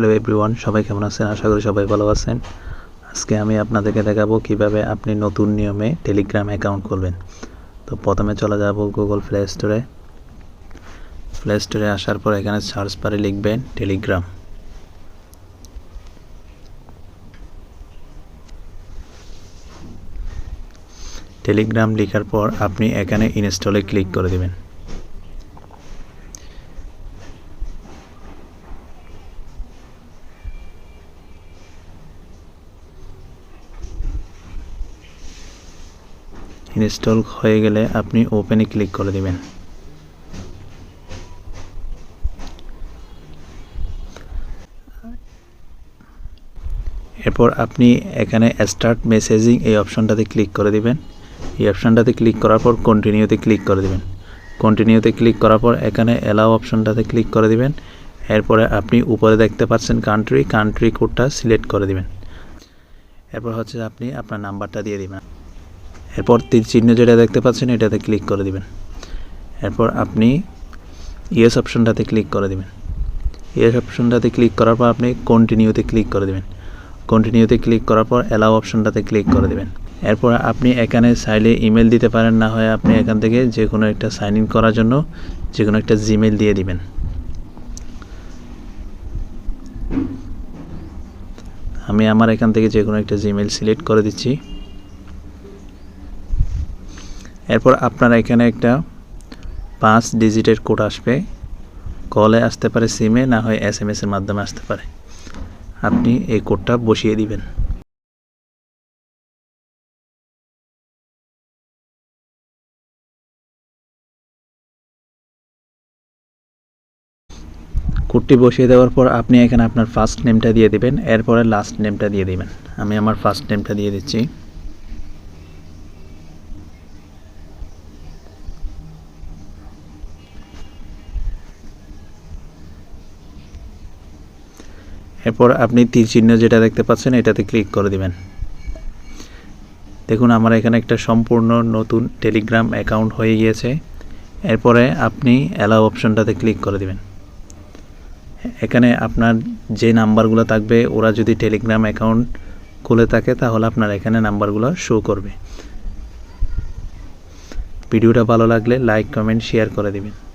Hello everyone সবাই কেমন আছেন? আশা করি সবাই ভালো আছেন। আজকে আমি আপনাদেরকে দেখাবো কীভাবে আপনি নতুন নিয়মে টেলিগ্রাম অ্যাকাউন্ট খুলবেন। তো প্রথমে চলে যাব গুগল প্লে স্টোরে প্লে স্টোরে আসার পর এখানে সার্চ বারে লিখবেন টেলিগ্রাম টেলিগ্রাম লেখার পর আপনি এখানে ইনস্টলে ক্লিক করে দেবেন। ইনস্টল হয়ে গেলে আপনি ওপেনে ক্লিক করে দেবেন। এরপর আপনি এখানে স্টার্ট মেসেজিং এই অপশনটাতে ক্লিক করে দিবেন। এই অপশনটাতে ক্লিক করার পর কন্টিনিউতে ক্লিক করে দিবেন। কন্টিনিউতে ক্লিক করার পর এখানে অ্যালাও অপশনটাতে ক্লিক করে দিবেন। এরপরে আপনি উপরে দেখতে পাচ্ছেন কান্ট্রি কান্ট্রি কোডটা সিলেক্ট করে দিবেন। এরপর হচ্ছে আপনি আপনার নাম্বারটা দিয়ে দিবেন। এরপর তীর চিহ্ন যেটা দেখতে পাচ্ছেন, এটাতে ক্লিক করে দিবেন। এরপর আপনি ইয়েস অপশনটাতে ক্লিক করে দিবেন। ইয়েস অপশনটাতে ক্লিক করার পর আপনি কন্টিনিউতে ক্লিক করে দিবেন। কন্টিনিউতে ক্লিক করার পর অ্যালাউ অপশনটাতে ক্লিক করে দেবেন। এরপর আপনি এখানে চাইলে ইমেল দিতে পারেন, না হয় আপনি এখান থেকে যে কোনো একটা সাইন ইন করার জন্য যে কোনো একটা জিমেল দিয়ে দিবেন। আমি আমার এখান থেকে যে কোনো একটা জিমেল সিলেক্ট করে দিচ্ছি। এরপর আপনার এখানে একটা পাঁচ ডিজিটের কোড আসবে। কলে আসতে পারে সিমে না হয় এস এম এসের মাধ্যমে আসতে পারে। আপনি এই কোডটা বসিয়ে দিবেন। কোডটি বসিয়ে দেওয়ার পর আপনি এখানে আপনার ফার্স্ট নেমটা দিয়ে দিবেন, এরপরে লাস্ট নেমটা দিয়ে দিবেন। আমি আমার ফার্স্ট নেমটা দিয়ে দিচ্ছি। এরপর আপনি তীর চিহ্ন যেটা দেখতে পাচ্ছেন, এটাতে ক্লিক করে দিবেন। দেখুন, আমার এখানে একটা সম্পূর্ণ নতুন টেলিগ্রাম অ্যাকাউন্ট হয়ে গিয়েছে। এরপরে আপনি অ্যালাউ অপশনটাতে ক্লিক করে দিবেন। এখানে আপনার যে নাম্বারগুলো থাকবে, ওরা যদি টেলিগ্রাম অ্যাকাউন্ট খুলে থাকে, তাহলে আপনার এখানে নাম্বারগুলো শো করবে। ভিডিওটা ভালো লাগলে লাইক কমেন্ট শেয়ার করে দিবেন।